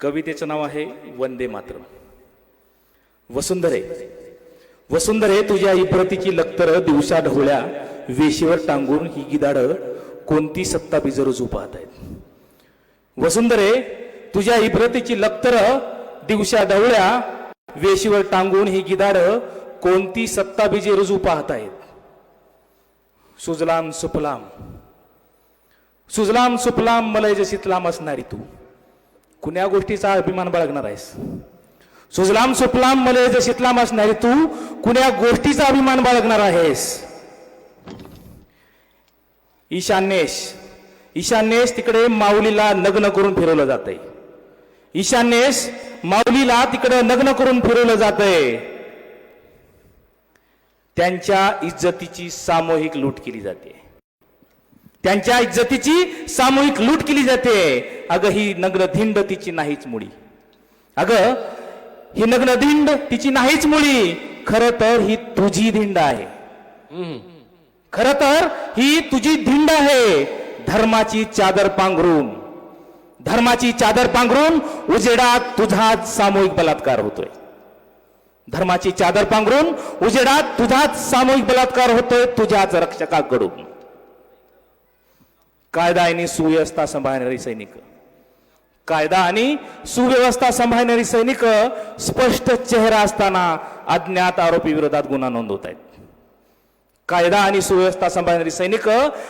कवितेचं नाव आहे वंदे मातरम. वसुंधरे वसुंधरे तुझ्या इप्रतीची लक्तर दिवसा ढवळ्या वेशीवर टांगून ही गिदाड कोणती सत्ता बिजरूजू पाहत आहेत? वसुंधरे तुझ्या इब्रतीची लक्तर दिवसा ढवळ्या वेशीवर टांगून ही गिदाड कोणती सत्ता बिजे रुजू पाहत आहेत? सुजलाम सुफलाम सुजलाम सुफलाम मलय जशीतलाम असणारी तू. कुण्या गोष्टीचा अभिमान बाळगणार आहेस? सुजलाम सुफलाम मलय जशीतलाम असणारी तू कुण्या गोष्टीचा अभिमान बाळगणार आहेस? ईशान्येश ईशान्येश तिकडे माऊलीला नग्न करून फिरवलं जातंय. ईशान्येश माऊलीला तिकडे नग्न करून फिरवलं जातंय. त्यांच्या इज्जतीची सामूहिक लूट केली जाते. त्यांच्या इज्जतीची सामूहिक लूट केली जाते. अगं ही नग्न धिंड तिची नाहीच मुळी. अगं ही नग्न धिंड तिची नाहीच मुळी. खर तर ही तुझी धिंड आहे. खर तर ही तुझी धिंड आहे. धर्माची चादर पांघरून. धर्माची चादर पांघरून उजेडात तुझाच सामूहिक बलात्कार होतोय. धर्माची चादर पांघरून उजेडात तुझाच सामूहिक बलात्कार होतोय तुझ्याच रक्षकाकडून. कायदा आणि सुव्यवस्था सांभाळणारी सैनिक. कायदा आणि सुव्यवस्था सांभाळणारी सैनिक स्पष्ट चेहरा असताना अज्ञात आरोपी विरोधात गुन्हा नोंदवत आहेत. कायदा आणि सुव्यवस्था सांभाळणारी सैनिक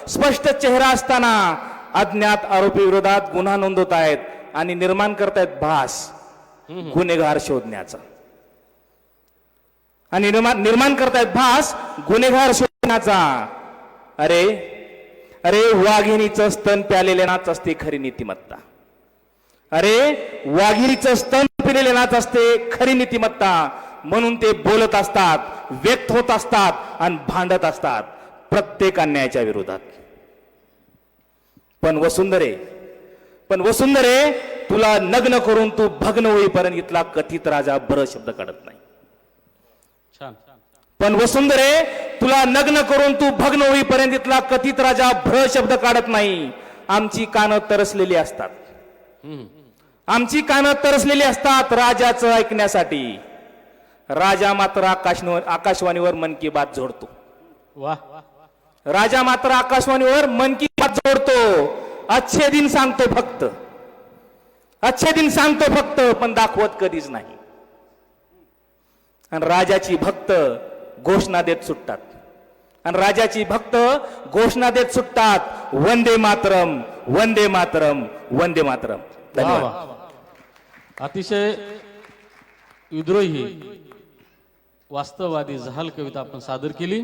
स्पष्ट चेहरा असताना अज्ञात आरोपी विरोधात गुन्हा नोंदवत आहेत आणि निर्माण करतायत भास गुन्हेगार शोधण्याचा. आणि निर्माण निर्माण करतायत भास गुन्हेगार शोधण्याचा. अरे अरे वाघिणीचं स्तन प्यालेले नाच असते खरी नीतिमत्ता. अरे वाघिणीचं स्तन पिलेले नाच असते खरी नीतिमत्ता. म्हणून ते बोलत असतात व्यक्त होत असतात आणि भांडत असतात प्रत्येक अन्यायाच्या विरोधात. पण वसुंधरे पण वसुंधरे तुला नग्न करून तू भग्न होईपर्यंत इथला कथित राजा बर शब्द काढत नाही. छान. पण वसुंधरे तुला नग्न करून तू भग्न होईपर्यंत इथला कथित राजा भ्र शब्द काढत नाही. आमची कानं तरसलेली असतात. आमची कानं तरसलेली असतात राजाचं ऐकण्यासाठी. राजा मात्र आकाशवाणी आकाशवाणीवर मन की बात जोडतो. वा. राजा मात्र आकाशवाणीवर मन की बात जोडतो. अच्छे दिन सांगतो फक्त. अच्छे दिन सांगतो फक्त पण दाखवत कधीच नाही. आणि राजाची भक्त घोषणा देत सुटतात. आणि राजाची भक्त घोषणा देत सुटतात. वंदे मातरम वंदे मातरम वंदे मातरम. धन्यवाद. वा अतिशय विद्रोही वास्तववादी जहाल कविता आपण सादर केली.